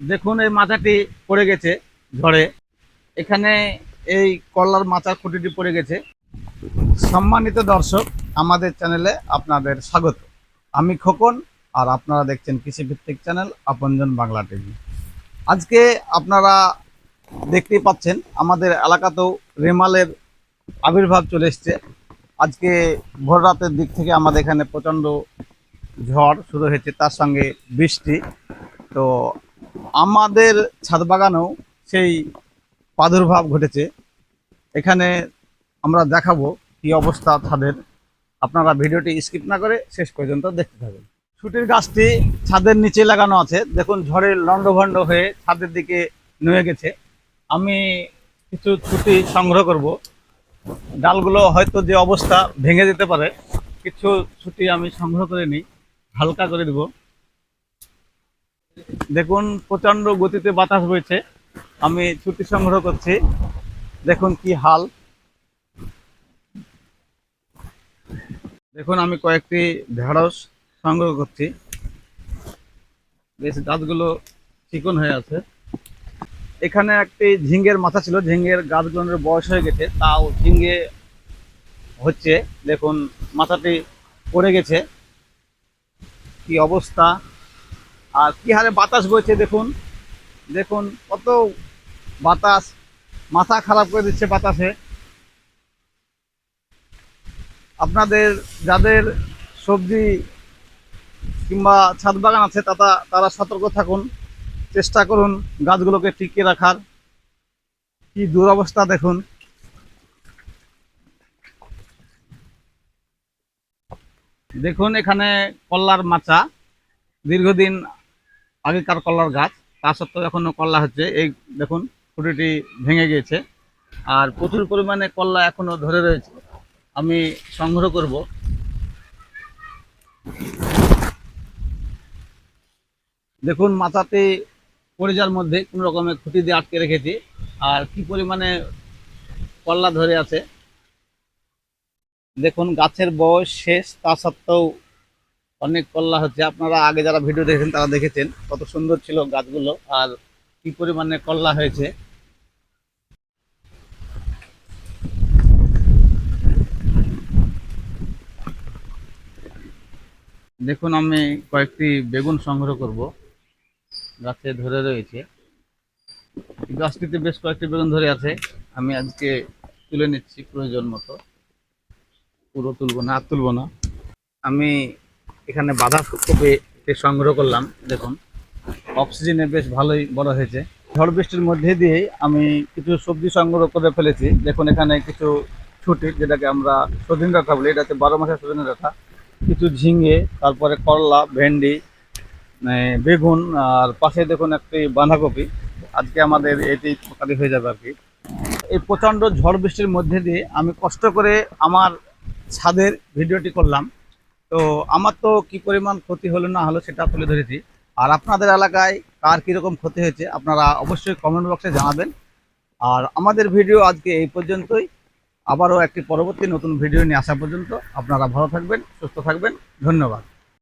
দেখুন, এই মাথাটি পড়ে গেছে ঝড়ে এখানে এই কলার মাচার খুঁটিটি পড়ে গেছে। সম্মানিত দর্শক, আমাদের চ্যানেলে আপনাদের স্বাগত। আমি খোকন, আর আপনারা দেখছেন কৃষিভিত্তিক চ্যানেল আপনজন বাংলা টিভি। আজকে আপনারা দেখতেই পাচ্ছেন, আমাদের এলাকাতেও রেমালের আবির্ভাব চলে এসছে। আজকে ভোর রাতের দিক থেকে আমাদের এখানে প্রচণ্ড ঝড় শুরু হয়েছে, তার সঙ্গে বৃষ্টি। তো আমাদের ছাদ বাগানেও সেই প্রাদুর্ভাব ঘটেছে। এখানে আমরা দেখাবো কি অবস্থা ছাদের। আপনারা ভিডিওটি স্কিপ না করে শেষ পর্যন্ত দেখতে থাকুন। ছুটির গাছটি ছাদের নিচে লাগানো আছে। দেখুন ঝড়ে লণ্ডভণ্ড হয়ে ছাদের দিকে নুয়ে গেছে। আমি কিছু ছুটি সংগ্রহ করব। ডালগুলো হয়তো যে অবস্থা ভেঙে যেতে পারে, কিছু ছুটি আমি সংগ্রহ করে নিই, হালকা করে দেব। দেখুন, প্রচণ্ড গতিতে বাতাস বইছে। আমি ছুটি সংগ্রহ করছি। দেখুন কি হাল। দেখুন, আমি কয়েকটি ঢেঁড়স সংগ্রহ করছি। বেশ, গাছগুলো চিকন হয়ে আছে। এখানে একটি ঝিঙ্গের মাথা ছিল। ঝিঙ্গের গাছগুলোর বয়স হয়ে গেছে। তাও ঝিঙ্গে হচ্ছে। দেখুন, মাথাটি পড়ে গেছে। কি অবস্থা? আর কি হারে বাতাস বইছে দেখুন। দেখুন কত বাতাস, মাথা খারাপ করে দিচ্ছে বাতাসে। আপনাদের যাদের সবজি কিংবা ছাদ বাগান আছে তারা তারা সতর্ক থাকুন। চেষ্টা করুন গাছগুলোকে টিকিয়ে রাখার। কি দুরবস্থা দেখুন। দেখুন এখানে কল্লার মাচা। দীর্ঘদিন আগেকার কল্লার গাছ, তা সত্ত্বেও এখনও কল্লা হচ্ছে। এই দেখুন খুঁটিটি ভেঙে গিয়েছে। আর প্রচুর পরিমাণে কল্লা এখনও ধরে রয়েছে। আমি সংগ্রহ করব। দেখুন, মাথাতে পরিজার মধ্যে কোনো রকমের খুঁটি দিয়ে আটকে রেখেছি। আর কি পরিমাণে কল্লা ধরে আছে। দেখুন, গাছের বয়স শেষ, তা সত্ত্বেও অনেক কল্লা হচ্ছে। আপনারা আগে যারা ভিডিও দেখেছেন, তারা দেখেছেন কত সুন্দর ছিল গাছগুলো আর কি পরিমাণে কল্লা হয়েছে। দেখুন, আমি কয়েকটি বেগুন সংগ্রহ করব। গাছে ধরে রয়েছে। গাছটিতে বেশ কয়েকটি বেগুন ধরে আছে। আমি আজকে তুলে নিচ্ছি প্রয়োজন মতো। পুরো তুলব না, আর তুলবো না। আমি এখানে বাঁধাকপি সংগ্রহ করলাম, দেখুন। অক্সিজেনে বেশ ভালোই বড় হয়েছে। ঝড় বৃষ্টির মধ্যে দিয়েই আমি কিছু সবজি সংগ্রহ করে ফেলেছি। দেখুন, এখানে কিছু ছুটি, যেটাকে আমরা সদিন ডাঁটা বলি, এটাতে বারো মাসের সদিন ডাঁটা। কিছু ঝিঙে, তারপরে করলা, ভেন্ডি বেগুন, আর পাশে দেখুন একটি বাঁধাকপি। আজকে আমাদের এটি তরকারি হয়ে যাবে আর কি। এই প্রচণ্ড ঝড় বৃষ্টির মধ্যে দিয়ে আমি কষ্ট করে আমার ছাদের ভিডিওটি করলাম। তো আমার তো কি পরিমাণ ক্ষতি হলো না হলো সেটা তুলে ধরেছি। আর আপনাদের এলাকায় কার কীরকম ক্ষতি হয়েছে আপনারা অবশ্যই কমেন্ট বক্সে জানাবেন। আর আমাদের ভিডিও আজকে এই পর্যন্তই। আবারও একটি পরবর্তী নতুন ভিডিও নিয়ে আসা পর্যন্ত আপনারা ভালো থাকবেন, সুস্থ থাকবেন। ধন্যবাদ।